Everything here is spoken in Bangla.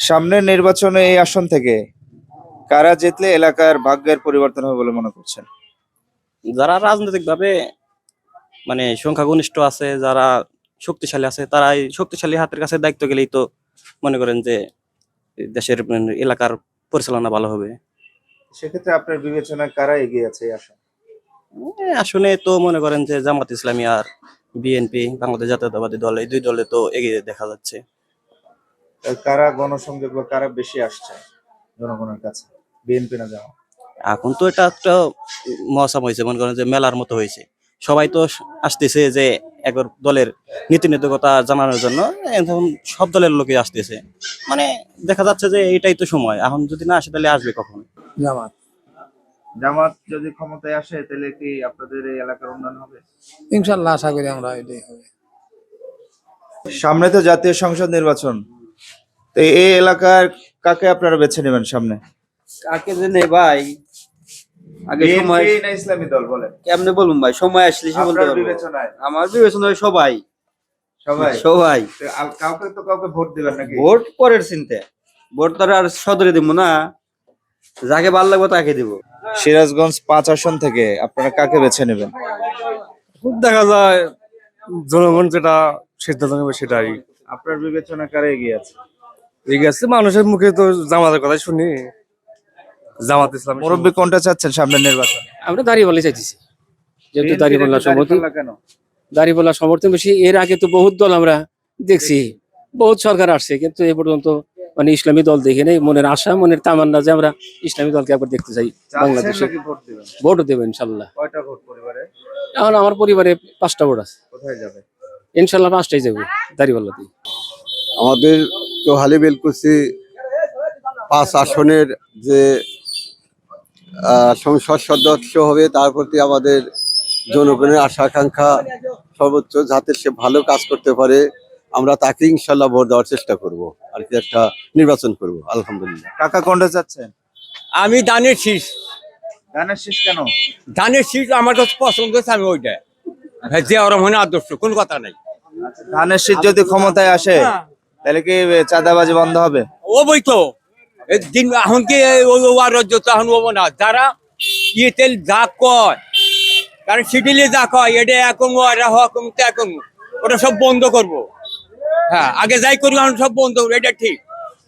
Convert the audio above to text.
সামনের নির্বাচনে এই আসন থেকে কারা জিতলে এলাকার ভাগ্যের পরিবর্তন হবে বলে মনে করছেন? যারা রাজনৈতিক ভাবে মানে সংখ্যাগরিষ্ঠ আছে যারা শক্তিশালী আছে তারা এই শক্তিশালী হাতের কাছে দায়িত্ব গেলেই তো মনে করেন যে দেশের মানে এলাকার পরিচালনা ভালো হবে। সেক্ষেত্রে আপনার বিবেচনায় কারা এগিয়ে আছে এই আসন? আসলে তো মনে করেন যে জামাত ইসলামী আর বিএনপি বাংলাদেশ জাতীয়তাবাদী দল এই দুই দলে তো এগিয়ে দেখা যাচ্ছে। কারা গণসংযোগ বা কারা বেশি আসছে জনগণের কাছে? বিএনপি না যাওয়া এখন তো এটা একটা মহাসাম হয়েছে মনে করেন যে মেলার মতো হয়েছে। সবাই তো আসতেছে যে একর দলের নীতি নৈতিকতা জানানোর জন্য এখন সব দলের লোকে আসতেছে। মানে দেখা যাচ্ছে যে এটাই তো সময় এখন যদি না আসে তাহলে আসবে কখন? জামাত। জামাত যদি ক্ষমতায় আসে তাহলে কি আপনাদের এই এলাকার উন্নয়ন হবে? ইনশাল্লাহ আশা করি আমরা এটাই হবে। সামনে তো জাতীয় সংসদ নির্বাচন। তো এই এলাকার কাকে আপনারা বেছে নেবেন সামনে? কাকে যে ভাই? আগে সময় না ইসলামী দল বলেন? কেমনে বলুন ভাই? সময় আসলে সে বলতে আপনার পারব। বিবেচনায়? আমার বিবেচনায় সবাই। সবাই? সবাই। তো কাউকে তো কাউকে ভোট দিবেন নাকি? ভোট পরের চিন্তা। ভোট তো আর সদরে দিব না। যাকে ভালো লাগবে তাকে দিব। সিরাজগঞ্জ পাঁচ আসন থেকে আপনারা কাকে বেছে নেবেন? খুব দেখা যায় জনগণ যেটা সিদ্ধান্ত নেবে সেটাই। আপনার বিবেচনা কারে এগিয়ে আছে? ঠিক আছে মানুষের মুখে তো জামাতের কথাই শুনি। জামাত ইসলাম মুরব্বী কোনটা চাচ্ছেন সামনের নির্বাচন? আমরা দাঁড়িয়ে চাইতেছি। যেহেতু দাঁড়িয়ে সমর্থন। কেন? দাঁড়িয়ে সমর্থন বেশি। এর আগে তো বহুত দল আমরা দেখছি। বহুত সরকার আসছে কিন্তু এ পর্যন্ত মানে ইসলামী দল দেখে নেই। মনের আশা মনের তামান্না যে আমরা ইসলামী দলকে একবার দেখতে চাই বাংলাদেশে। ভোট দেবো ইনশাল্লাহ। কয়টা ভোট পরিবারে? এখন আমার পরিবারে পাঁচটা ভোট আছে। কোথায় যাবে? ইনশাল্লাহ পাঁচটাই যাব দাঁড়িয়ে আমাদের চৌহালি বেলকুচি পাঁচ আসনের যে আহ, সংসদ সদস্য হবে তার প্রতি আমাদের জনগণের আশা আকাঙ্ক্ষা সর্বোচ্চ যাতে সে ভালো কাজ করতে পারে আমরা তাকে ইনশাল্লাহ ভোট দেওয়ার চেষ্টা করব আর কি একটা নির্বাচন করব আলহামদুলিল্লাহ। টাকা কোনটা চাচ্ছেন আমি ধানের শীষ। ধানের শেষ কেন? ধানের শীষ আমার কাছে পছন্দ হচ্ছে আমি ওইটা হ্যাঁ যে ওরম আদর্শ কোন কথা নাই। ধানের শীত যদি ক্ষমতায় আসে তাহলে কি চাঁদাবাজি বন্ধ হবে? ও বই তো দিন এখন কি রাজ্য তো এখন হব না। যারা ইয়ে তেল যা কয় কারণ সিডিলে যা কয় এটা এখন ওরা হকম এখন ওটা সব বন্ধ করব। হ্যাঁ আগে যাই করি, এখন সব বন্ধ করব, এটা ঠিক।